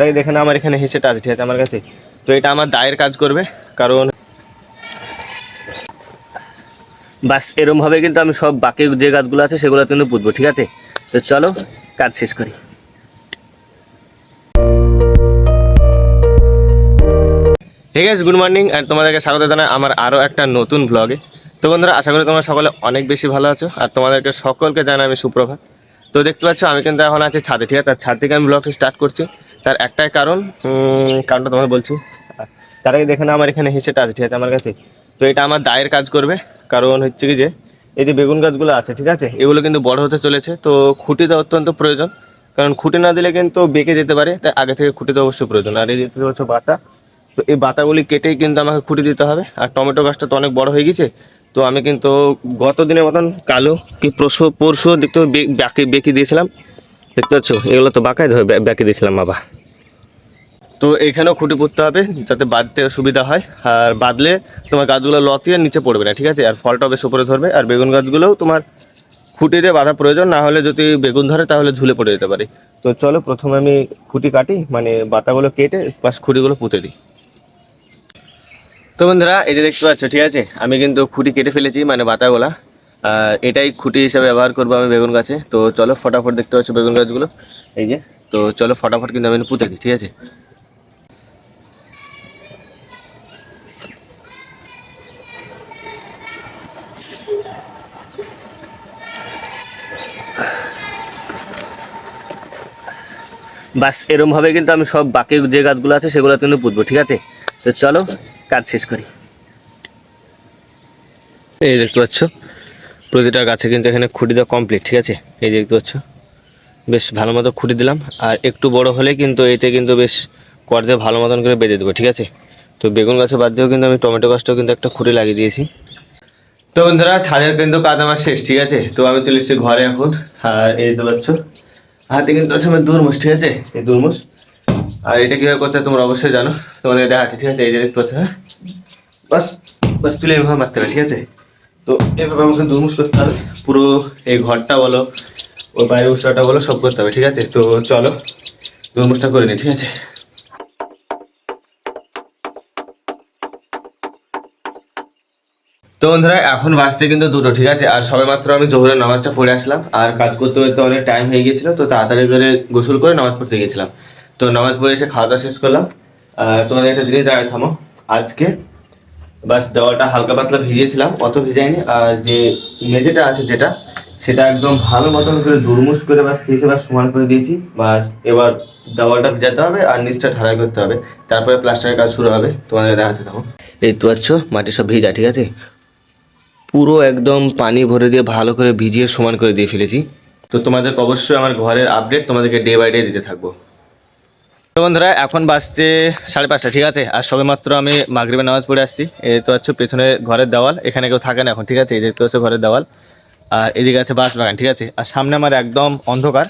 আরে দেখে না আমার এখানে হেসেটা আছে, ঠিক আছে, আমার কাছে। তো এটা আমার দায়ের কাজ করবে, কারণ বাস, এরম ভাবে কিন্তু আমি সব বাকি যে গাছগুলো আছে, সেগুলো কিন্তু পুঁতবো, ঠিক আছে? তো চলো, কাজ শেষ করি। ঠিক আছে গুড মর্নিং আর তোমাদেরকে স্বাগত জানাই আমার আরও একটা নতুন ব্লগে তো বন্ধুরা, আশা করি তোমরা সকলে অনেক বেশি ভালো আছো, আর তোমাদেরকে সকলকে জানাই আমি সুপ্রভাত। তো দেখতে পাচ্ছ, আমি কিন্তু এখন আছি ছাদে, ঠিক আছে? ছাদ থেকে আমি ব্লগটা স্টার্ট করছি। তার একটাই কারণ কারণটা তোমার বলছি। তার আগে দেখে না আমার এখানে হেসেটা আছে, ঠিক আছে, আমার কাছে। তো এটা আমার দায়ের কাজ করবে, কারণ হচ্ছে কি যে, এই যে বেগুন গাছগুলো আছে, ঠিক আছে, এগুলো কিন্তু বড় হতে চলেছে, তো খুঁটি দেওয়া অত্যন্ত প্রয়োজন। কারণ খুঁটি না দিলে কিন্তু বেঁকে যেতে পারে, তাই আগে থেকে খুঁটি দেওয়া অবশ্যই প্রয়োজন। আর এই দেখতে পাচ্ছ বাতা, তো এই বাতাগুলি কেটেই কিন্তু আমাকে খুঁটি দিতে হবে। আর টমেটো গাছটা তো অনেক বড় হয়ে গেছে, তো আমি কিন্তু গত দিনের মতন কালো কি পরশু পরশু দেখতে বেঁকে বেঁকে দিয়েছিলাম। দেখতে পাচ্ছ, এগুলো তো বাঁকাই ধরে বেঁকে দিয়েছিলাম, বাবা। তো এখানেও খুঁটি পুঁততে হবে যাতে বাঁধতে সুবিধা হয়। আর বাঁধলে তোমার গাছগুলো লতিয়ে নিচে পড়বে না, ঠিক আছে? আর ফলটাও বেশ উপরে ধরবে। আর বেগুন গাছগুলোও তোমার খুঁটি দিয়ে বাঁধা প্রয়োজন, না হলে যদি বেগুন ধরে তাহলে ঝুলে পড়ে যেতে পারে। তো চলো, প্রথমে আমি খুঁটি কাটি মানে বাতাগুলো কেটে পাশ খুঁটিগুলো পুঁতে দিই। তো বন্ধুরা, এই যে দেখতে পাচ্ছ, ঠিক আছে? আমি কিন্তু খুঁটি কেটে ফেলেছি মানে বাতাগুলা আর এটাই খুঁটি হিসাবে ব্যবহার করব আমি বেগুন গাছে। তো চলো, ফটাফট দেখতে পাচ্ছ বেগুন গাছগুলো। এই যে, তো চলো, ফটাফট কিন্তু আমি পুঁতে দিই, ঠিক আছে? বাস, এরম ভাবে কিন্তু আমি সব বাকি যে গাছগুলো আছে সেগুলো কিন্তু পুঁতবো, ঠিক আছে? তো চলো, কাজ শেষ করি। এই দেখতে পাচ্ছ, প্রতিটা গাছে কিন্তু এখানে খুঁটি দেওয়া কমপ্লিট ঠিক আছে? এই দেখতে পাচ্ছ, বেশ ভালো মতো খুঁটি দিলাম। আর একটু বড় হলে কিন্তু এতে কিন্তু বেশ কর দিয়ে ভালো মতন করে বেঁধে দেবো, ঠিক আছে? তো বেগুন গাছে বাদ দিয়েও কিন্তু আমি টমেটো গাছটাও কিন্তু একটা খুঁটি লাগিয়ে দিয়েছি। তো বন্ধুরা, ছাদের কিন্তু কাজ আমার শেষ, ঠিক আছে? তো আমি চলে এসেছি ঘরে এখন। আর এই দেখতে পাচ্ছ, হাতে কিন্তু আছে আমার দুর্মুষ ঠিক আছে? এই দুর্মুষ আর এটা কীভাবে করতে তোমরা অবশ্যই জানো। তোমাদের দেখা দেখাচ্ছি, ঠিক আছে? এই যে দেখতে পাচ্ছ হ্যাঁ? বাস বাস তুলে এভাবে মারতে হবে, ঠিক আছে? তো এভাবে আমাকে দুর্মুষ করতে হবে। পুরো এই ঘরটা বলো, ওই বাইরে উৎসবটা বলো, সব করতে হবে, ঠিক আছে? তো চলো দুর্মুষটা করে নিই, ঠিক আছে? তো বন্ধুরা, এখন বাজছে কিন্তু দুটো, ঠিক আছে? আর সবে মাত্র আমি জোহরের নামাজটা পড়ে আসলাম। আর কাজ করতে করতে অনেক টাইম হয়ে গেছিল তো তাড়াতাড়ি করে গোসল করে নামাজ পড়তে গেছিলাম তো নামাজ পড়ে এসে খাওয়া দাওয়া শেষ করলাম। আর তোমাদের একটা জিনিস দাঁড়িয়ে থামো। আজকে বাস দেওয়ালটা হালকা পাতলা ভিজিয়েছিলাম, অত ভিজাইনি। আর যে মেঝেটা আছে যেটা, সেটা একদম ভালো মতন করে দুরমুশ করে বাস তিরিশে বাস সমান করে দিয়েছি। বাস এবার দেওয়ালটা ভিজাতে হবে আর নিচটা ঢালাই করতে হবে। তারপরে প্লাস্টারের কাজ শুরু হবে। তোমাদের দেখাচ্ছে তখন এই তো আচ্ছ মাটি সব ভিজা, ঠিক আছে? পুরো একদম পানি ভরে দিয়ে ভালো করে ভিজিয়ে সমান করে দিয়ে ফেলেছি। তো তোমাদেরকে অবশ্যই আমার ঘরের আপডেট তোমাদেরকে ডে বাই ডে দিতে থাকব। তো বন্ধুরা, এখন বাজছে সাড়ে পাঁচটা, ঠিক আছে? আর সবে মাত্র আমি মাগরিবের নামাজ পড়ে আসছি। এই তো হচ্ছে পেছনে ঘরের দেওয়াল, এখানে কেউ থাকে না এখন, ঠিক আছে? এই দেখতে হচ্ছে ঘরের দেওয়াল। আর এদিকে আছে বাস বাগান, ঠিক আছে? আর সামনে আমার একদম অন্ধকার।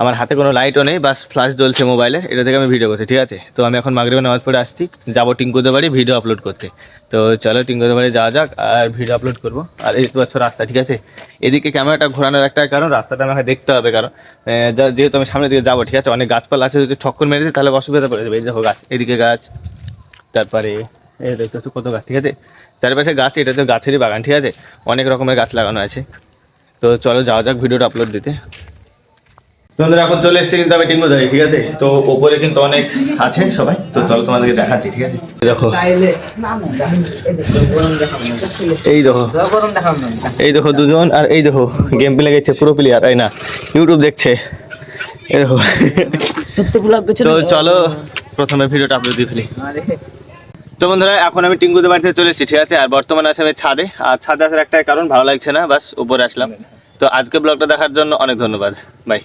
আমার হাতে কোনো লাইটও নেই, বাস ফ্ল্যাশ জ্বলছে মোবাইলে এটা থেকে আমি ভিডিও করছি, ঠিক আছে? তো আমি এখন মাগরিবের নামাজ পড়ে আসছি, যাব টিঙ্কুদের বাড়ি ভিডিও আপলোড করতে। তো চলো টিঙ্কুদের বাড়ি যাওয়া যাক আর ভিডিও আপলোড করব। আর এই পাচ্ছ রাস্তা, ঠিক আছে? এদিকে ক্যামেরাটা ঘোরানোর একটা কারণ, রাস্তাটা আমাকে দেখতে হবে, কারণ যেহেতু আমি সামনের দিকে যাব, ঠিক আছে? অনেক গাছপালা আছে, যদি ঠক্কর মেরে দিই, তাহলে অসুবিধা পড়ে যাবে। এই দেখো গাছ, এদিকে গাছ, তারপরে এই দেখতে কত গাছ, ঠিক আছে? চারিপাশে গাছ, এটা তো গাছেরই বাগান, ঠিক আছে? অনেক রকমের গাছ লাগানো আছে। তো চলো যাওয়া যাক ভিডিওটা আপলোড দিতে। বন্ধুরা এখন চলে এসেছে কিন্তু আমি টিঙ্গু দাঁড়িয়ে ঠিক আছে? তো ওপরে কিন্তু অনেক আছে সবাই, তো চলো তোমাদেরকে দেখাচ্ছি, ঠিক আছে? দেখো। এই দেখো। এই দেখো দুজন, আর এই দেখো গেম প্লে গেছে পুরো প্লেয়ার এই না? ইউটিউব দেখছে। এই দেখো। তো চলো, প্রথমে ভিডিওটা আপলোড দিয়ে ফেলি। তো বন্ধুরা, এখন আমি টিঙ্গুদের বাড়িতে চলে এসেছি, ঠিক আছে? আর বর্তমানে আছে আমি ছাদে, আর ছাদে আসার একটাই কারণ, ভালো লাগছে না, বাস উপরে আসলাম। তো আজকে ব্লগটা দেখার জন্য অনেক ধন্যবাদ। বাই